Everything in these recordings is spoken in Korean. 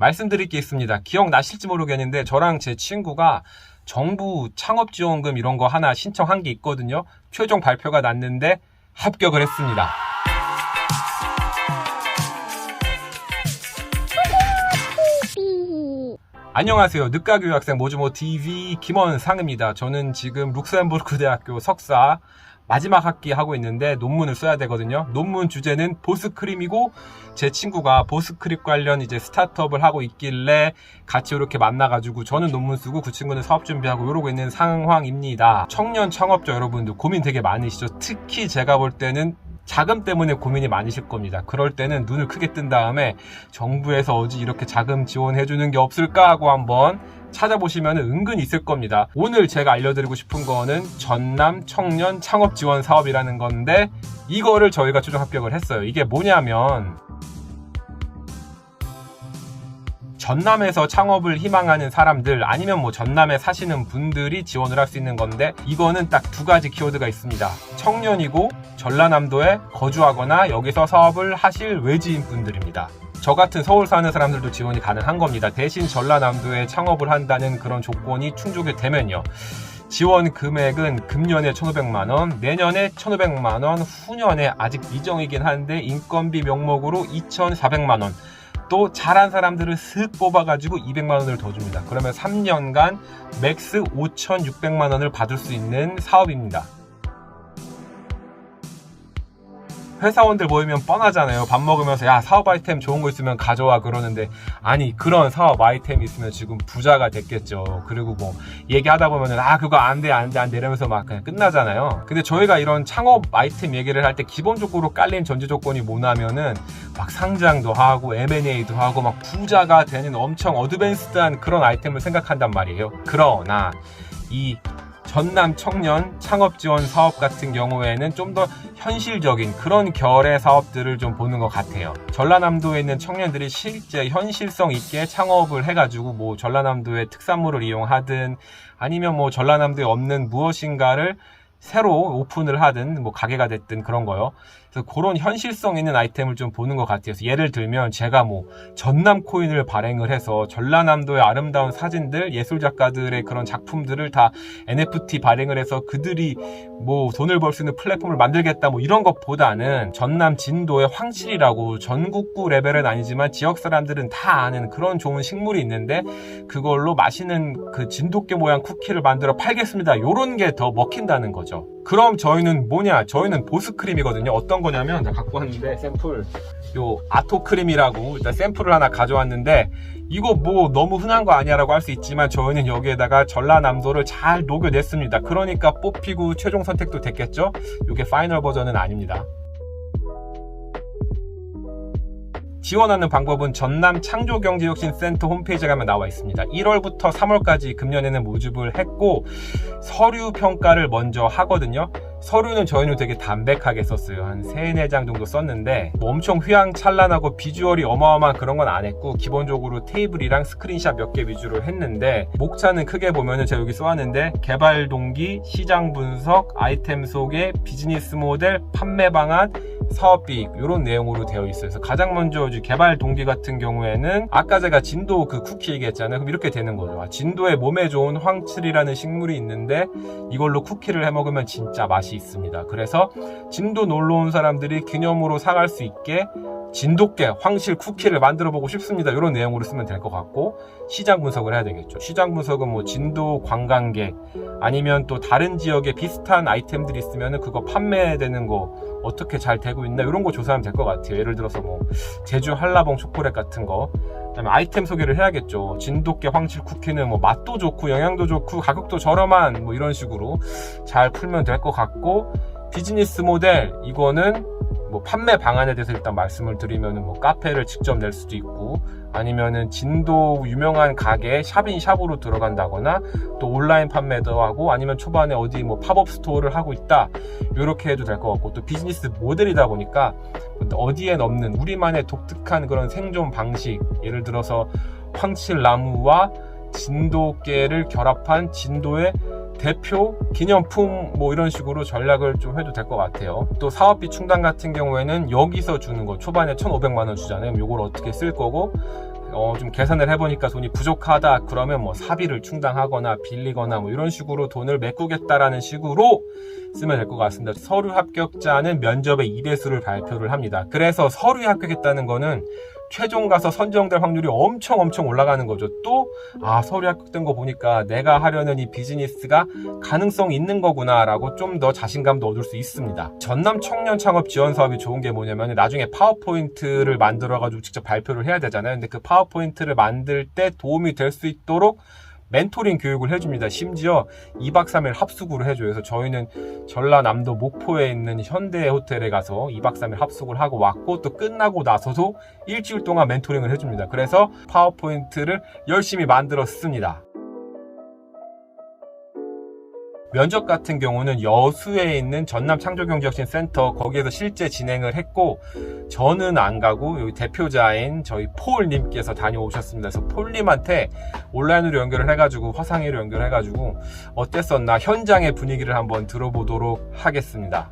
말씀드릴 게 있습니다. 기억나실지 모르겠는데 저랑 제 친구가 정부 창업 지원금 이런 거 하나 신청한 게 있거든요. 최종 발표가 났는데 합격을 했습니다. 안녕하세요. 늦가교 학생 모주모 TV 김원상입니다. 저는 지금 룩셈부르크 대학교 석사 마지막 학기 하고 있는데 논문을 써야 되거든요. 논문 주제는 보스크림이고 제 친구가 보스크립 관련 이제 스타트업을 하고 있길래 같이 이렇게 만나가지고 저는 논문 쓰고 그 친구는 사업 준비하고 이러고 있는 상황입니다. 청년 창업자 여러분들 고민 되게 많으시죠? 특히 제가 볼 때는 자금 때문에 고민이 많으실 겁니다. 그럴 때는 눈을 크게 뜬 다음에 정부에서 어디 이렇게 자금 지원해 주는 게 없을까 하고 한번 찾아보시면 은근 있을 겁니다. 오늘 제가 알려드리고 싶은 거는 전남 청년 창업 지원 사업이라는 건데 이거를 저희가 최종 합격을 했어요. 이게 뭐냐면 전남에서 창업을 희망하는 사람들 아니면 뭐 전남에 사시는 분들이 지원을 할 수 있는 건데 이거는 딱 두 가지 키워드가 있습니다. 청년이고 전라남도에 거주하거나 여기서 사업을 하실 외지인 분들입니다. 저 같은 서울 사는 사람들도 지원이 가능한 겁니다. 대신 전라남도에 창업을 한다는 그런 조건이 충족이 되면요. 지원 금액은 금년에 1,500만 원, 내년에 1,500만 원, 후년에 아직 미정이긴 한데 인건비 명목으로 2,400만 원, 또 잘한 사람들을 슥 뽑아가지고 200만 원을 더 줍니다. 그러면 3년간 맥스 5,600만 원을 받을 수 있는 사업입니다. 회사원들 모이면 뻔하잖아요. 밥 먹으면서 야 사업 아이템 좋은 거 있으면 가져와 그러는데 아니 그런 사업 아이템 있으면 지금 부자가 됐겠죠. 그리고 뭐 얘기하다 보면은 아 그거 안 돼 안 돼 안 돼 이러면서 막 그냥 끝나잖아요. 근데 저희가 이런 창업 아이템 얘기를 할 때 기본적으로 깔린 전제 조건이 뭐냐면은 막 상장도 하고 M&A도 하고 막 부자가 되는 엄청 어드밴스드한 그런 아이템을 생각한단 말이에요. 그러나 이 전남 청년 창업 지원 사업 같은 경우에는 좀 더 현실적인 그런 결의 사업들을 좀 보는 것 같아요. 전라남도에 있는 청년들이 실제 현실성 있게 창업을 해가지고 뭐 전라남도의 특산물을 이용하든 아니면 뭐 전라남도에 없는 무엇인가를 새로 오픈을 하든 뭐 가게가 됐든 그런 거요. 그래서 그런 현실성 있는 아이템을 좀 보는 것 같아요. 그래서 예를 들면 제가 뭐 전남 코인을 발행을 해서 전라남도의 아름다운 사진들, 예술 작가들의 그런 작품들을 다 NFT 발행을 해서 그들이 뭐 돈을 벌 수 있는 플랫폼을 만들겠다 뭐 이런 것보다는 전남 진도의 황실이라고 전국구 레벨은 아니지만 지역 사람들은 다 아는 그런 좋은 식물이 있는데 그걸로 맛있는 그 진돗개 모양 쿠키를 만들어 팔겠습니다. 요런 게 더 먹힌다는 거죠. 그럼 저희는 뭐냐? 저희는 보스크림이거든요. 어떤 거냐면 나 갖고 왔는데 샘플 요 아토 크림이라고 일단 샘플을 하나 가져왔는데 이거 뭐 너무 흔한 거 아니야라고 할 수 있지만 저희는 여기에다가 전라남도를 잘 녹여냈습니다. 그러니까 뽑히고 최종 선택도 됐겠죠? 이게 파이널 버전은 아닙니다. 지원하는 방법은 전남 창조경제혁신센터 홈페이지에 가면 나와 있습니다. 1월부터 3월까지 금년에는 모집을 했고 서류 평가를 먼저 하거든요. 서류는 저희는 되게 담백하게 썼어요. 한 3, 4장 정도 썼는데 뭐 엄청 휘황찬란하고 비주얼이 어마어마한 그런 건 안 했고 기본적으로 테이블이랑 스크린샷 몇 개 위주로 했는데 목차는 크게 보면은 제가 여기 써왔는데 개발 동기, 시장 분석, 아이템 소개, 비즈니스 모델, 판매 방안, 사업비익 이런 내용으로 되어 있어요. 그래서 가장 먼저 개발 동기 같은 경우에는 아까 제가 진도 그 쿠키 얘기했잖아요. 그럼 이렇게 되는 거죠. 아, 진도에 몸에 좋은 황칠이라는 식물이 있는데 이걸로 쿠키를 해 먹으면 진짜 맛이 있습니다. 그래서 진도 놀러 온 사람들이 기념으로 사갈 수 있게 진돗개 황실 쿠키를 만들어 보고 싶습니다. 이런 내용으로 쓰면 될 것 같고 시장 분석을 해야 되겠죠. 시장 분석은 뭐 진도 관광객 아니면 또 다른 지역에 비슷한 아이템들이 있으면 그거 판매되는 거 어떻게 잘 되고 있나 이런 거 조사하면 될 것 같아요. 예를 들어서 뭐 제주 한라봉 초콜릿 같은 거 그다음에 아이템 소개를 해야겠죠. 진돗개 황실 쿠키는 뭐 맛도 좋고 영양도 좋고 가격도 저렴한 뭐 이런 식으로 잘 풀면 될 것 같고 비즈니스 모델 이거는 뭐 판매 방안에 대해서 일단 말씀을 드리면은 뭐 카페를 직접 낼 수도 있고 아니면은 진도 유명한 가게 샵인 샵으로 들어간다거나 또 온라인 판매도 하고 아니면 초반에 어디 뭐 팝업 스토어를 하고 있다. 이렇게 해도 될 것 같고 또 비즈니스 모델이다 보니까 어디엔 없는 우리만의 독특한 그런 생존 방식 예를 들어서 황칠나무와 진돗개를 결합한 진도의 대표 기념품 뭐 이런 식으로 전략을 좀 해도 될 것 같아요. 또 사업비 충당 같은 경우에는 여기서 주는 거 초반에 1,500만 원 주잖아요. 그럼 이걸 어떻게 쓸 거고 어, 좀 계산을 해보니까 돈이 부족하다 그러면 뭐 사비를 충당하거나 빌리거나 뭐 이런 식으로 돈을 메꾸겠다라는 식으로 쓰면 될 것 같습니다. 서류 합격자는 면접의 2배수를 발표를 합니다. 그래서 서류에 합격했다는 거는 최종 가서 선정될 확률이 엄청 엄청 올라가는 거죠. 또, 아, 서류 합격된 거 보니까 내가 하려는 이 비즈니스가 가능성 있는 거구나라고 좀 더 자신감도 얻을 수 있습니다. 전남 청년 창업 지원 사업이 좋은 게 뭐냐면 나중에 파워포인트를 만들어가지고 직접 발표를 해야 되잖아요. 근데 그 파워포인트를 만들 때 도움이 될 수 있도록 멘토링 교육을 해줍니다. 심지어 2박 3일 합숙으로 해줘요. 그래서 저희는 전라남도 목포에 있는 현대 호텔에 가서 2박 3일 합숙을 하고 왔고 또 끝나고 나서도 일주일 동안 멘토링을 해줍니다. 그래서 파워포인트를 열심히 만들었습니다. 면접 같은 경우는 여수에 있는 전남 창조경제혁신 센터 거기에서 실제 진행을 했고 저는 안 가고 여기 대표자인 저희 폴님께서 다녀오셨습니다. 그래서 폴님한테 온라인으로 연결을 해가지고 화상회로 연결해가지고 어땠었나 현장의 분위기를 한번 들어보도록 하겠습니다.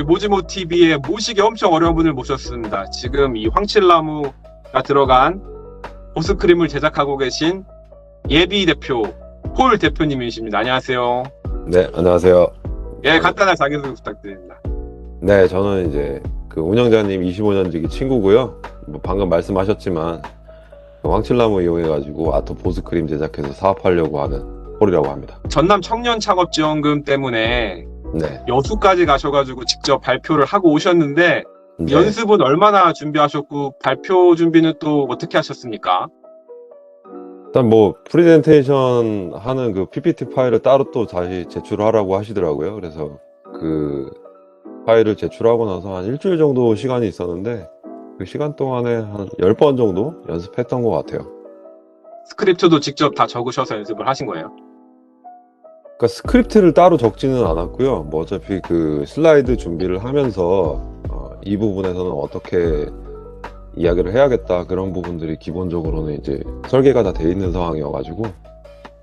저희 모지모 TV에 모시기 엄청 어려운 분을 모셨습니다. 지금 이 황칠나무가 들어간 보스크림을 제작하고 계신 예비 대표 폴 대표님이십니다. 안녕하세요. 네, 안녕하세요. 예, 간단한 자기소개 부탁드립니다. 네, 저는 이제 그 운영자님 25년 지기 친구고요. 뭐 방금 말씀하셨지만 그 황칠나무 이용해가지고 아토 보스크림 제작해서 사업하려고 하는 홀이라고 합니다. 전남 청년 창업 지원금 때문에 네. 여수까지 가셔가지고 직접 발표를 하고 오셨는데 네. 연습은 얼마나 준비하셨고 발표 준비는 또 어떻게 하셨습니까? 일단 뭐 프레젠테이션 하는 그 PPT 파일을 따로 또 다시 제출하라고 하시더라고요. 그래서 그 파일을 제출하고 나서 한 일주일 정도 시간이 있었는데 그 시간 동안에 한 10번 정도 연습했던 것 같아요. 스크립트도 직접 다 적으셔서 연습을 하신 거예요? 그러니까 스크립트를 따로 적지는 않았고요. 뭐 어차피 그 슬라이드 준비를 하면서 어, 이 부분에서는 어떻게 이야기를 해야겠다 그런 부분들이 기본적으로는 이제 설계가 다 돼 있는 상황이어가지고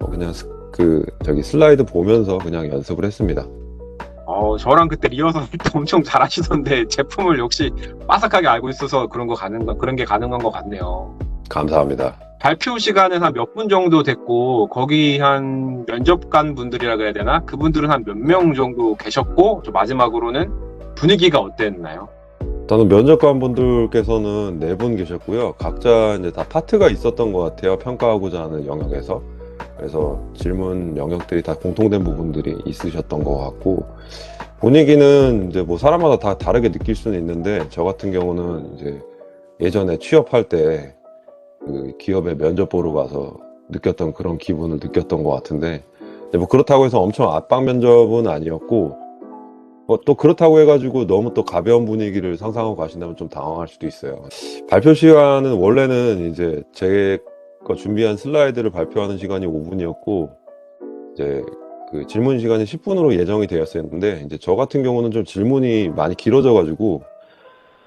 뭐 그냥 스- 그 저기 슬라이드 보면서 그냥 연습을 했습니다. 어, 저랑 그때 리허설 때 엄청 잘하시던데 제품을 역시 빠삭하게 알고 있어서 그런 거 가능 그런 게 가능한 것 같네요. 감사합니다. 발표 시간은 한 몇 분 정도 됐고 거기 한 면접관 분들이라 그래야 되나 그분들은 한 몇 명 정도 계셨고 저 마지막으로는 분위기가 어땠나요? 저는 면접관 분들께서는 네 분 계셨고요. 각자 이제 다 파트가 있었던 것 같아요. 평가하고자 하는 영역에서. 그래서 질문 영역들이 다 공통된 부분들이 있으셨던 것 같고, 분위기는 이제 뭐 사람마다 다 다르게 느낄 수는 있는데, 저 같은 경우는 이제 예전에 취업할 때 그 기업에 면접 보러 가서 느꼈던 그런 기분을 느꼈던 것 같은데, 뭐 그렇다고 해서 엄청 압박 면접은 아니었고, 어, 또 그렇다고 해가지고 너무 또 가벼운 분위기를 상상하고 가신다면 좀 당황할 수도 있어요. 발표 시간은 원래는 이제 제가 준비한 슬라이드를 발표하는 시간이 5분이었고, 이제 그 질문 시간이 10분으로 예정이 되었었는데, 이제 저 같은 경우는 좀 질문이 많이 길어져가지고,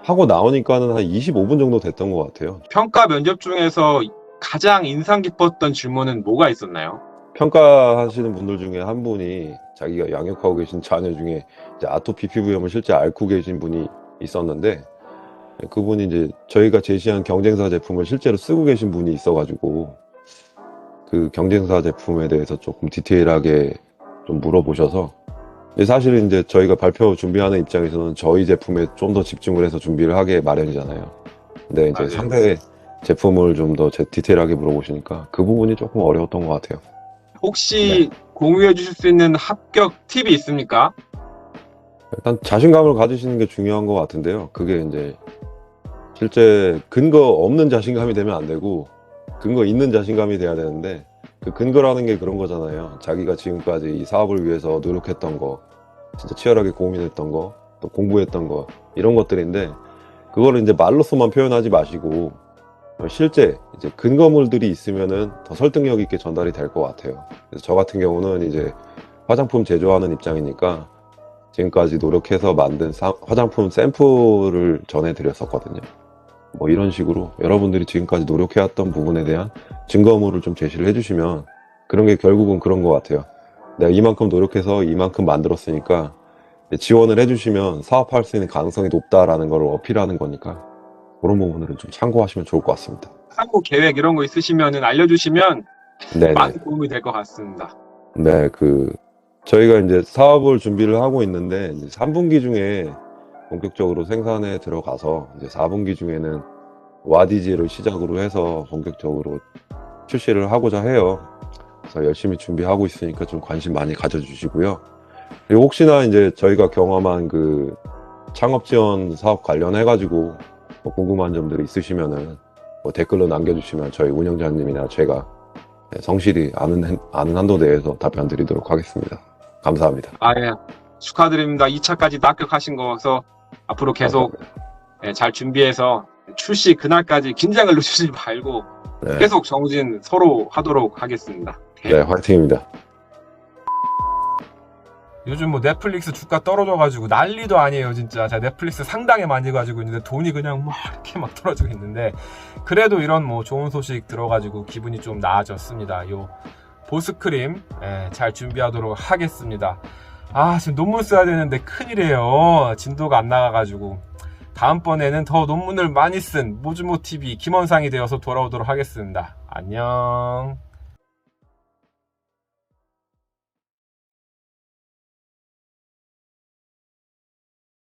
하고 나오니까는 한 25분 정도 됐던 것 같아요. 평가 면접 중에서 가장 인상 깊었던 질문은 뭐가 있었나요? 평가하시는 분들 중에 한 분이 자기가 양육하고 계신 자녀 중에 이제 아토피 피부염을 실제 앓고 계신 분이 있었는데 그분이 이제 저희가 제시한 경쟁사 제품을 실제로 쓰고 계신 분이 있어가지고 그 경쟁사 제품에 대해서 조금 디테일하게 좀 물어보셔서 사실은 이제 저희가 발표 준비하는 입장에서는 저희 제품에 좀 더 집중을 해서 준비를 하게 마련이잖아요. 근데 이제 맞아요. 상대 제품을 좀 더 디테일하게 물어보시니까 그 부분이 조금 어려웠던 것 같아요. 혹시 공유해 주실 수 있는 합격 팁이 있습니까? 일단 자신감을 가지시는 게 중요한 것 같은데요. 그게 이제 실제 근거 없는 자신감이 되면 안 되고 근거 있는 자신감이 돼야 되는데 그 근거라는 게 그런 거잖아요. 자기가 지금까지 이 사업을 위해서 노력했던 거, 진짜 치열하게 고민했던 거, 또 공부했던 거 이런 것들인데 그거를 이제 말로서만 표현하지 마시고 실제 이제 근거물들이 있으면은 더 설득력 있게 전달이 될 것 같아요. 그래서 저 같은 경우는 이제 화장품 제조하는 입장이니까 지금까지 노력해서 만든 사- 화장품 샘플을 전해드렸었거든요. 뭐 이런 식으로 여러분들이 지금까지 노력해왔던 부분에 대한 증거물을 좀 제시를 해주시면 그런 게 결국은 그런 것 같아요. 내가 이만큼 노력해서 이만큼 만들었으니까 지원을 해주시면 사업할 수 있는 가능성이 높다라는 걸 어필하는 거니까 그런 부분들은 좀 참고하시면 좋을 것 같습니다. 상호 계획 이런 거 있으시면 알려주시면 네네. 많은 도움이 될 것 같습니다. 네, 그 저희가 이제 사업을 준비를 하고 있는데 이제 3분기 중에 본격적으로 생산에 들어가서 이제 4분기 중에는 와디지를 시작으로 해서 본격적으로 출시를 하고자 해요. 그래서 열심히 준비하고 있으니까 좀 관심 많이 가져주시고요. 그리고 혹시나 이제 저희가 경험한 그 창업 지원 사업 관련해 가지고 뭐 궁금한 점들이 있으시면은 뭐 댓글로 남겨주시면 저희 운영자님이나 제가 네, 성실히 아는, 한- 아는 한도 내에서 답변 드리도록 하겠습니다. 감사합니다. 아, 예. 축하드립니다. 2차까지 합격하신 거서 앞으로 계속 감사합니다. 예, 잘 준비해서 출시 그날까지 긴장을 놓치지 말고 네, 계속 정진 서로 하도록 하겠습니다. 네, 화이팅입니다. 요즘 뭐 넷플릭스 주가 떨어져가지고 난리도 아니에요 진짜 제가 넷플릭스 상당히 많이 가지고 있는데 돈이 그냥 막 이렇게 막 떨어지고 있는데 그래도 이런 뭐 좋은 소식 들어가지고 기분이 좀 나아졌습니다 요 보스크림 예, 잘 준비하도록 하겠습니다 아 지금 논문 써야 되는데 큰일이에요. 진도가 안 나가가지고. 다음번에는 더 논문을 많이 쓴 모주모TV 김원상이 되어서 돌아오도록 하겠습니다. 안녕